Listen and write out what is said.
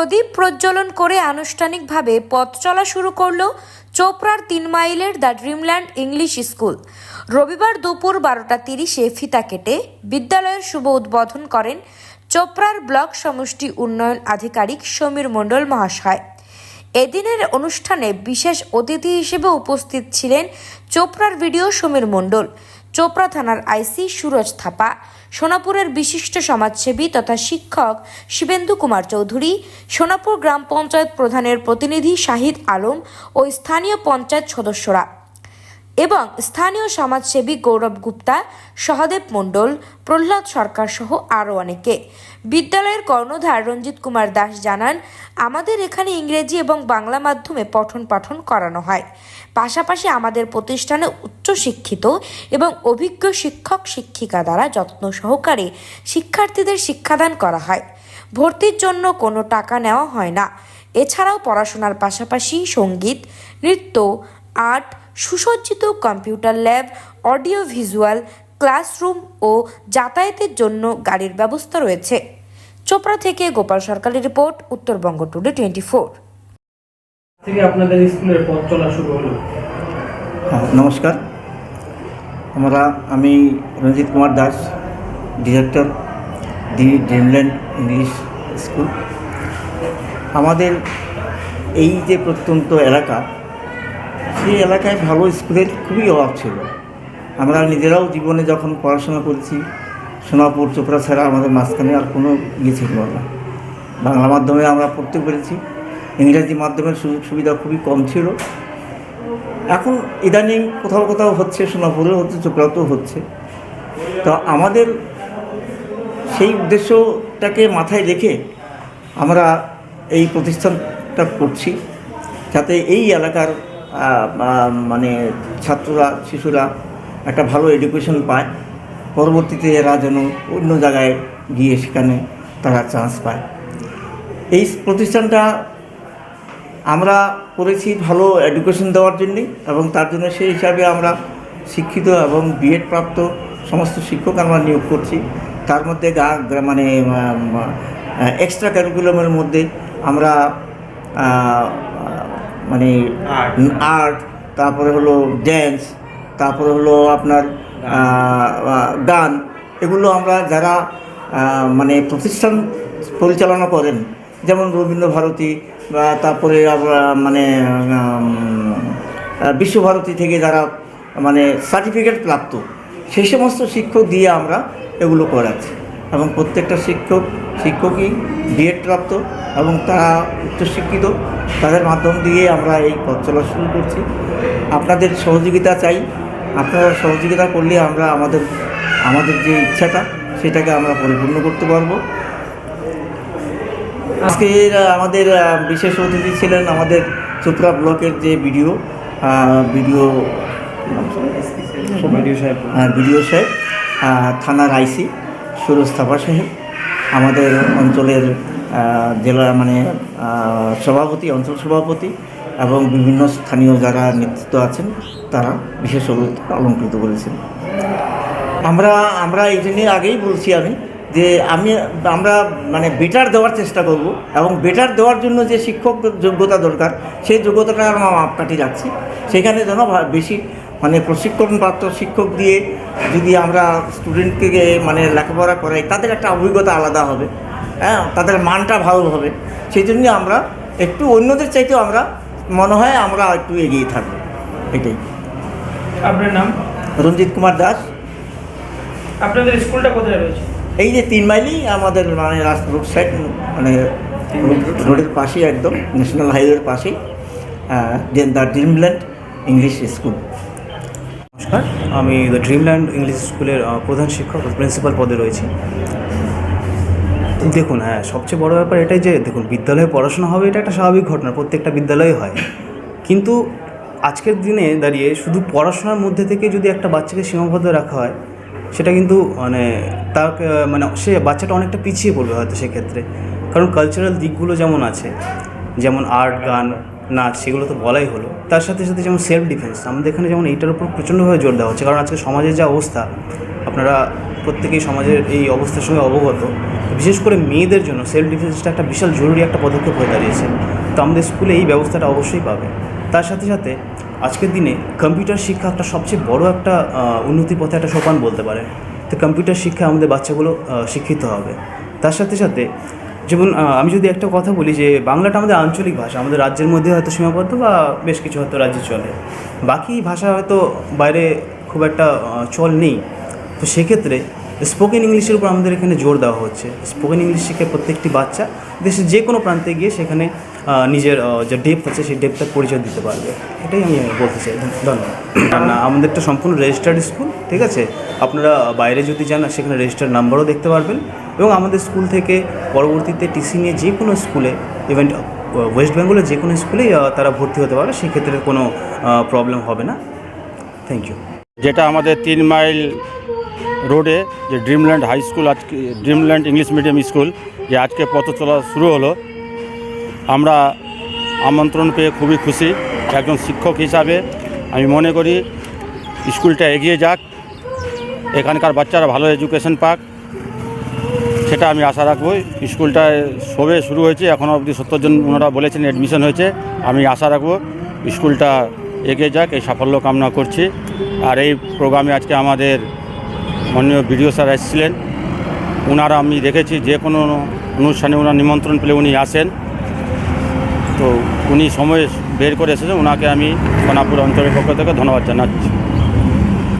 প্রদীপ প্রজ্বলন করে আনুষ্ঠানিকভাবে পথ চলা শুরু করল চোপড়ার তিন মাইলের দ্য ড্রিমল্যান্ড ইংলিশ স্কুল। রবিবার দুপুর বারোটা তিরিশে ফিতা কেটে বিদ্যালয়ের শুভ উদ্বোধন করেন চোপড়ার ব্লক সমষ্টি উন্নয়ন আধিকারিক সমীর মণ্ডল মহাশয়। এদিনের অনুষ্ঠানে বিশেষ অতিথি হিসেবে উপস্থিত ছিলেন চোপড়ার ভিডিও সমীর মণ্ডল। চোপড়া থানার আইসি সুরজ থাপা, সোনাপুরের বিশিষ্ট সমাজসেবী তথা শিক্ষক শিবেন্দু কুমার চৌধুরী, সোনাপুর গ্রাম পঞ্চায়েত প্রধানের প্রতিনিধি শাহিদ আলম ও স্থানীয় পঞ্চায়েত সদস্যরা। এবং স্থানীয় সমাজসেবী গৌরব গুপ্তা, সহদেব মণ্ডল, প্রহ্লাদ সরকার সহ আরও অনেকে। বিদ্যালয়ের কর্ণধার রঞ্জিত কুমার দাস জানান, আমাদের এখানে ইংরেজি এবং বাংলা মাধ্যমে পঠন পাঠন করানো হয়। পাশাপাশি আমাদের প্রতিষ্ঠানে উচ্চশিক্ষিত এবং অভিজ্ঞ শিক্ষক শিক্ষিকা দ্বারা যত্ন সহকারে শিক্ষার্থীদের শিক্ষাদান করা হয়। ভর্তির জন্য কোনো টাকা নেওয়া হয় না। এছাড়াও পড়াশোনার পাশাপাশি সংগীত, নৃত্য, আর্ট সুসজ্জিত computer lab audio visual classroom ও যাতায়াতের জন্য গাড়ির ব্যবস্থা রয়েছে। চোপড়া থেকে গোপাল সরকারের report Uttarbanga today twenty four থেকে আপনাদের স্কুলের পথ চলা শুরু হলো। হ্যাঁ, নমস্কার। আমরা আমি Ranjit Kumar Das director the Dreamland English school. আমাদের এই যে প্রত্যন্ত এলাকা সেই এলাকায় ভালো স্কুলের খুবই অভাব ছিল। আমরা নিজেরাও জীবনে যখন পড়াশোনা করেছি, সোনাপুর, চোপড়া ছাড়া আমাদের মাঝখানে আর কোনো ইয়ে ছিল না। বাংলা মাধ্যমে আমরা পড়তে পেরেছি। ইংরাজি মাধ্যমের সুযোগ সুবিধা খুবই কম ছিল। এখন ইদানিং কোথাও কোথাও হচ্ছে, সোনাপুরেও হচ্ছে, চোপড়াতেও হচ্ছে। তো আমাদের সেই উদ্দেশ্যটাকে মাথায় রেখে আমরা এই প্রতিষ্ঠানটা করছি। যাতে এই এলাকার মানে ছাত্ররা, শিশুরা একটা ভালো এডুকেশন পায়। পরবর্তীতে এরা যেন অন্য জায়গায় গিয়ে সেখানে তারা চান্স পায়। এই প্রতিষ্ঠানটা আমরা করেছি ভালো এডুকেশন দেওয়ার জন্যে এবং তার জন্য সেই হিসাবে আমরা শিক্ষিত এবং বিএড প্রাপ্ত সমস্ত শিক্ষক আমরা নিয়োগ করছি। তার মধ্যে গা মানে এক্সট্রা ক্যারিকুলামের মধ্যে আমরা মানে আর্ট তারপরে হলো ড্যান্স তারপরে হলো আপনার গান এগুলো আমরা যারা মানে প্রতিষ্ঠান পরিচালনা করেন যেমন রবীন্দ্র ভারতী বা তারপরে আমরা মানে বিশ্বভারতী থেকে যারা মানে সার্টিফিকেট প্রাপ্ত সেই সমস্ত শিক্ষক দিয়ে আমরা এগুলো করাচ্ছি। এবং প্রত্যেকটা শিক্ষক শিক্ষকই বিএড প্রাপ্ত এবং তারা উচ্চশিক্ষিত তাদের মাধ্যম দিয়ে আমরা এই পথ চলা শুরু করছি। আপনাদের সহযোগিতা চাই। আপনারা সহযোগিতা করলে আমরা আমাদের আমাদের যে ইচ্ছাটা সেটাকে আমরা পরিপূর্ণ করতে পারব। আজকে আমাদের বিশেষ অতিথি ছিলেন আমাদের চোপড়া ব্লকের যে ভিডিও ভিডিও ভিডিও সাহেব। ভিডিও সাহেব থানার আইসি সুরজ থাপা সাহেব আমাদের অঞ্চলের জেলা মানে সভাপতি, অঞ্চল সভাপতি এবং বিভিন্ন স্থানীয় যারা নেতৃত্ব আছেন, তারা বিশেষ অলঙ্কৃত করেছেন। আমরা আমরা এই জন্যে আগেই বলছি আমি যে আমি, আমরা মানে বেটার দেওয়ার চেষ্টা করব এবং বেটার দেওয়ার জন্য যে শিক্ষক যোগ্যতা দরকার, সেই যোগ্যতাটা আমরা মাপকাঠি রাখছি। সেখানে যেন বেশি মানে প্রশিক্ষণপ্রাপ্ত শিক্ষক দিয়ে যদি আমরা স্টুডেন্টকে মানে লেখাপড়া করাই, তাদের একটা অভিজ্ঞতা আলাদা হবে। হ্যাঁ তাদের মানটা ভালো হবে। সেই জন্য আমরা একটু অন্যদের চাইতেও আমরা মনে হয় আমরা একটু এগিয়ে থাকব। এটাই। আপনার নাম? রঞ্জিত কুমার দাস। আপনাদের স্কুলটা কোথায় রয়েছে? এই যে তিন মাইলই আমাদের মানে রাস্তা রোড সাইড মানে রোডের পাশেই একদম ন্যাশনাল হাইওয়ের পাশেই দ্য ড্রিমল্যান্ড ইংলিশ স্কুল। নমস্কার আমি দ্য ড্রিমল্যান্ড ইংলিশ স্কুলের প্রধান শিক্ষক প্রিন্সিপাল পদে রয়েছি। দেখুন হ্যাঁ সবচেয়ে বড় ব্যাপার এটাই যে, দেখুন, বিদ্যালয়ে পড়াশোনা হবে, এটা একটা স্বাভাবিক ঘটনা, প্রত্যেকটা বিদ্যালয়ে হয়। কিন্তু আজকের দিনে দাঁড়িয়ে শুধু পড়াশোনার মধ্যে থেকে যদি একটা বাচ্চাকে সীমাবদ্ধ রাখা হয়, সেটা কিন্তু মানে তাকে মানে সে বাচ্চাটা অনেকটা পিছিয়ে পড়বে হয়তো সেক্ষেত্রে। কারণ কালচারাল দিকগুলো যেমন আছে, যেমন আর্ট গান নাচ সেগুলো তো বলাই হলো। তার সাথে সাথে যেমন সেলফ ডিফেন্স আমাদের এখানে যেমন এইটার উপর প্রচণ্ডভাবে জোর দেওয়া হচ্ছে। কারণ আজকে সমাজের যা অবস্থা, আপনারা প্রত্যেকেই সমাজের এই অবস্থার সঙ্গে অবগত। বিশেষ করে মেয়েদের জন্য সেলফ ডিফেন্সটা একটা বিশাল জরুরি একটা পদক্ষেপ হয়ে দাঁড়িয়েছে। তো আমাদের স্কুলে এই ব্যবস্থাটা অবশ্যই পাবে। তার সাথে সাথে আজকের দিনে কম্পিউটার শিক্ষা একটা সবচেয়ে বড় একটা উন্নতির পথে একটা সোপান বলতে পারে তো কম্পিউটার শিক্ষা আমাদের বাচ্চাগুলো শিক্ষিত হবে। তার সাথে সাথে যেমন আমি যদি একটা কথা বলি যে, বাংলাটা আমাদের আঞ্চলিক ভাষা, আমাদের রাজ্যের মধ্যে হয়তো সীমাবদ্ধ বা বেশ কিছু হয়তো রাজ্যে চলে। বাকি ভাষা হয়তো বাইরে খুব একটা চল নেই। তো সেক্ষেত্রে স্পোকেন ইংলিশের উপর আমাদের এখানে জোর দেওয়া হচ্ছে। স্পোকেন ইংলিশ শিখে প্রত্যেকটি বাচ্চা দেশের যে কোনো প্রান্তে গিয়ে সেখানে নিজের যে ডেপথ আছে সেই ডেপথের পরিচয় দিতে পারবে। এটাই আমি বলতে চাই। ধন্য- ধন্যবাদ। না আমাদেরটা সম্পূর্ণ রেজিস্টার্ড স্কুল ঠিক আছে? আপনারা বাইরে যদি যান সেখানে রেজিস্টার্ড নাম্বারও দেখতে পারবেন। এবং আমাদের স্কুল থেকে পরবর্তীতে টিসি নিয়ে যে কোনো স্কুলে ইভেন ওয়েস্ট বেঙ্গলের যে কোনো স্কুলেই আহ, তারা ভর্তি হতে পারে সেক্ষেত্রে কোনো প্রবলেম হবে না। থ্যাংক ইউ যেটা আমাদের তিন মাইল রোডে যে ড্রিমল্যান্ড হাই স্কুল, আজকে ড্রিমল্যান্ড ইংলিশ মিডিয়াম স্কুল, যে আজকে পথ চলা শুরু হলো। আমরা আমন্ত্রণ পেয়ে খুবই খুশি। একজন শিক্ষক হিসাবে আমি মনে করি স্কুলটা এগিয়ে যাক। এখানকার বাচ্চারা ভালো এডুকেশন পাক। সেটা আমি আশা রাখব। স্কুলটা সবে শুরু হয়েছে এখনও অবধি সত্তর জন ওনারা বলেছেন অ্যাডমিশন হয়েছে। আমি আশা রাখব স্কুলটা এগিয়ে যাক। এই সাফল্য কামনা করছি। আর এই প্রোগ্রামে আজকে আমাদের মাননীয় বিডিও স্যার এসেছিলেন। ওনারা আমি দেখেছি, যে কোনো অনুষ্ঠানে ওনার নিমন্ত্রণ পেলে উনি আসেন। তো উনি সময় বের করে এসেছেন ওনাকে আমি সোনাপুর অঞ্চলের পক্ষ থেকে ধন্যবাদ জানাচ্ছি।